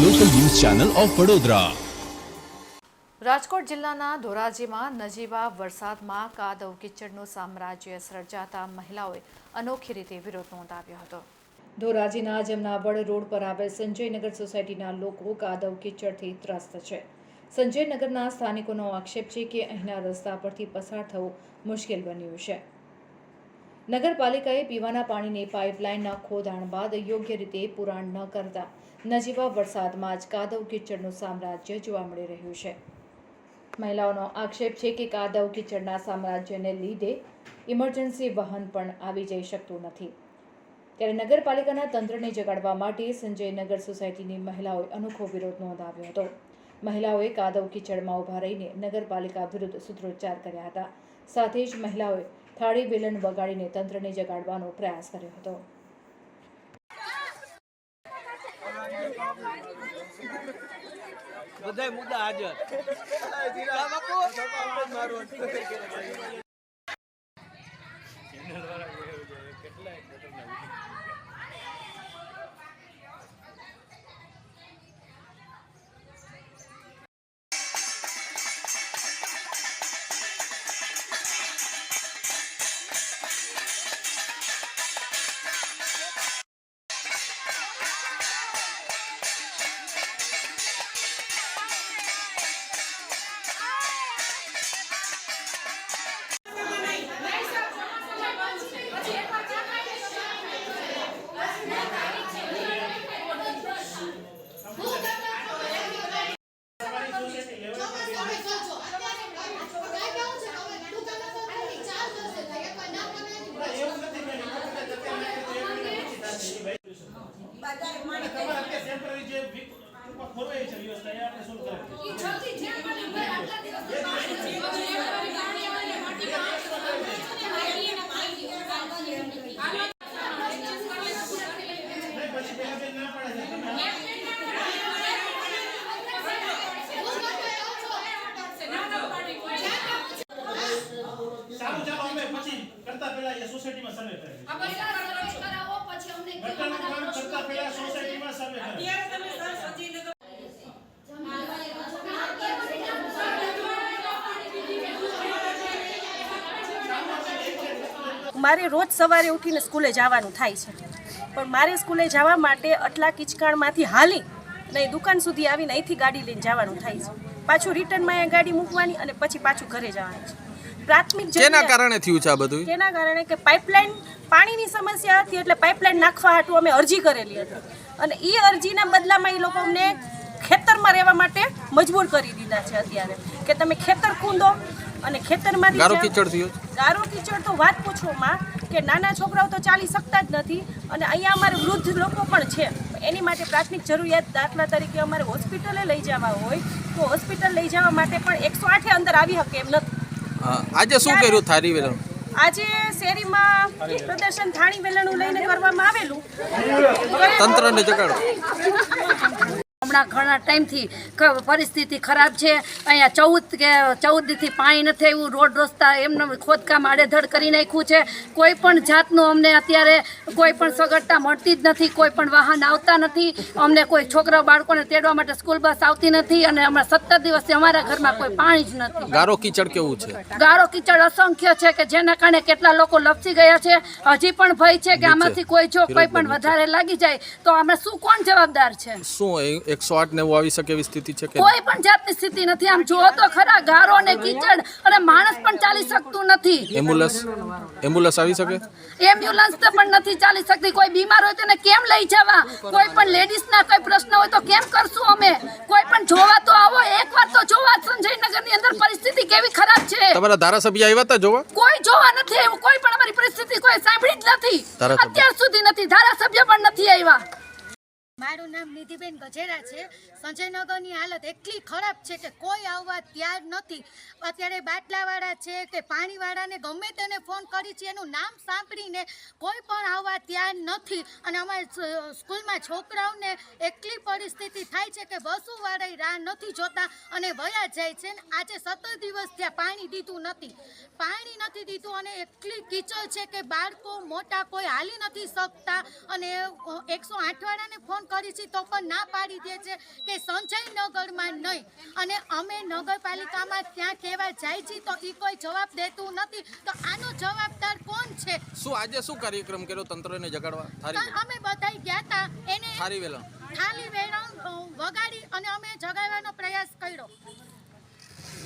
Channel of Vadodara. Rajkot જિલ્લાના ધોરાજીમાં નજીવા વરસાદમાં કાદવ કિચડનું સામ્રાજ્ય સર્જાતા મહિલાઓએ અનોખી રીતે વિરોધ નોંધાવ્યો હતો. ધોરાજીના જમનાવડ રોડ પર આવેલ સંજયનગર સોસાયટીના લોકો કાદવ કિચડથી ત્રસ્ત છે. સંજયનગરના સ્થાનિકોનો આક્ષેપ છે કે અહીંના રસ્તા પરથી પસાર થવું મુશ્કેલ બન્યું છે. નગરપાલિકાએ પીવાના પાણીની પાઇપલાઇનના ખોદાણ બાદ યોગ્ય રીતે પુરાણ ન કરતા નજીવા વરસાદમાં જ કાદવ કિચડનું સામ્રાજ્ય જોવા મળી રહ્યું છે. મહિલાઓનો આક્ષેપ છે કે કાદવ કિચડના સામ્રાજ્યને લીધે ઇમરજન્સી વાહન પણ આવી જઈ શકતું નથી. ત્યારે નગરપાલિકાના તંત્રને જગાડવા માટે સંજયનગર સોસાયટીની મહિલાઓએ અનોખો વિરોધ નોંધાવ્યો હતો. મહિલાઓએ કાદવ કિચડમાં ઊભા રહીને નગરપાલિકા વિરુદ્ધ સૂત્રોચ્ચાર કર્યા હતા. સાથે જ મહિલાઓએ થાળી વેલણ વગાડીને તંત્રને જગાડવાનો પ્રયાસ કર્યો હતો. બધા મુદ્દા હાજર. ખોરવાઈ છે વ્યવસ્થા એ આપણે કરાવી તમે સારું ચાલો અમે પછી કરતા પહેલા એ સોસાયટીમાં સર્વે કરાવી કામ કરતા પહેલા સોસાયટીમાં સર્વે કરાવી મારે રોજ સવારે ઉઠીને સ્કૂલે જવાનું થાય છે. પણ મારે સ્કૂલે જવા માટે આટલા કિચકાણમાંથી હાલી ને દુકાન સુધી આવીને અહીંથી ગાડી લઈને જવાનું થાય છે. પાછું રિટર્નમાં અહીંયા ગાડી મૂકવાની અને પછી પાછું ઘરે જવાનું છે. પ્રાથમિક જેના કારણે થયું છે આ બધું? તેના કારણે કે પાઇપલાઇન પાણીની સમસ્યા હતી એટલે પાઇપલાઇન નાખવા હાટુ અમે અરજી કરેલી હતી. અને એ અરજીના બદલામાં એ લોકો અમને ખેતરમાં રહેવા માટે મજબૂર કરી દીધા છે અત્યારે. કે તમે ખેતર ખૂંદો અને ખેતરમાંથી ગારો કીચડ થયો ગારો કીચડ તો વાત પૂછોમાં કે નાના છોકરાઓ તો ચાલી શકતા જ નથી અને અહીંયા અમારે વૃદ્ધ લોકો પણ છે. એની માટે પ્રાથમિક જરૂરિયાત દાખલા તરીકે અમારે હોસ્પિટલે લઈ જવા હોય તો હોસ્પિટલ લઈ જવા માટે પણ એકસો આઠે અંદર આવી શકે એમ નથી. આજે શું કર્યું થારી વેલણ? આજે શેરીમાં પ્રદર્શન થાણી વેલણું લઈને કરવામાં આવેલું. તંત્રને જગાડો. હમણાં ઘણા ટાઈમથી પરિસ્થિતિ ખરાબ છે. અહીંયા ચૌદ કે ચૌદ દીથી પાણી નથી એવું રોડ રસ્તા એમને ખોદકામ આડેધડ કરી નાખ્યું છે. કોઈ પણ જાતનું અમને અત્યારે કોઈ પણ સગવડતા મળતી જ નથી. કોઈ પણ વાહન આવતા નથી. અમને કોઈ છોકરા બાળકોને તેડવા માટે સ્કૂલ બસ આવતી નથી અને હમણાં સત્તર દિવસથી અમારા ઘરમાં કોઈ પાણી જ નથી. ગારો કીચડ કેવું છે? ગારો કીચડ અસંખ્ય છે કે જેના કારણે કેટલા લોકો લપસી ગયા છે. હજી પણ ભય છે કે આમાંથી કોઈ જો કોઈ પણ વધારે લાગી જાય તો અમે શું કોણ જવાબદાર છે? શું એકસો આઠ ને એવું આવી શકે એવી સ્થિતિ છે કે કોઈ પણ જાતની સ્થિતિ નથી. આમ જુઓ તો ખરા ગારો ને કીચડ અને માણસ પણ ચાલી શકતું નથી. એમ્બ્યુલન્સ એમ્બ્યુલન્સ આવી શકે? એમ્બ્યુલન્સ તો પણ નથી ચાલી શકતી. કોઈ બીમાર હોય તેને કેમ લઈ જવા? કોઈ પણ લેડીઝ ના કોઈ પ્રશ્ન હોય તો કેમ કરશું અમે? કોઈ પણ જોવા તો આવો. એકવાર તો જોવા સંજયનગરની અંદર પરિસ્થિતિ કેવી ખરાબ છે? તમારા ધારાસભ્ય આવ્યા હતા જોવા? કોઈ જોવા નથી આવ્યું. કોઈ પણ અમારી પરિસ્થિતિ કોઈ સાંભળી જ નથી. અત્યાર સુધી નથી. ધારાસભ્ય પણ નથી આવ્યા. મારું નામ નિધિબેન ગજેરા છે. સંજયનગરની હાલત એટલી ખરાબ છે કે કોઈ આવવા તૈયાર નથી. અત્યારે બાટલાવાળા છે કે પાણીવાળાને ગમે તેને ફોન કરી છે, એનું નામ સાંભળીને કોઈ પણ આવવા તૈયાર નથી. અને અમારી સ્કૂલમાં છોકરાઓને એટલી પરિસ્થિતિ થાય છે કે બસોવાળા રાહ નથી જોતા અને વયા જાય છે ને આજે સત્તર દિવસ ત્યાં પાણી દીધું નથી. પાણી નથી દીધું અને એટલી કીચડ છે કે બાળકો મોટા કોઈ હાલી નથી શકતા. અને એકસો આઠવાળાને ફોન કરી છે તો પણ ના પાડી દે છે કે સંજયનગરમાં નહીં. અને અમે નગરપાલિકામાં ત્યાં કહેવા જાય છે તો એ કોઈ જવાબ દેતું નથી. તો આનો જવાબદાર કોણ છે? શું આજે શું કાર્યક્રમ કર્યો તંત્રને જગાડવા? થારી અમે બધા ગયા હતા એને થારી વેલણ. ખાલી વેરણ વગાડી અને અમે જગાડવાનો પ્રયાસ કર્યો.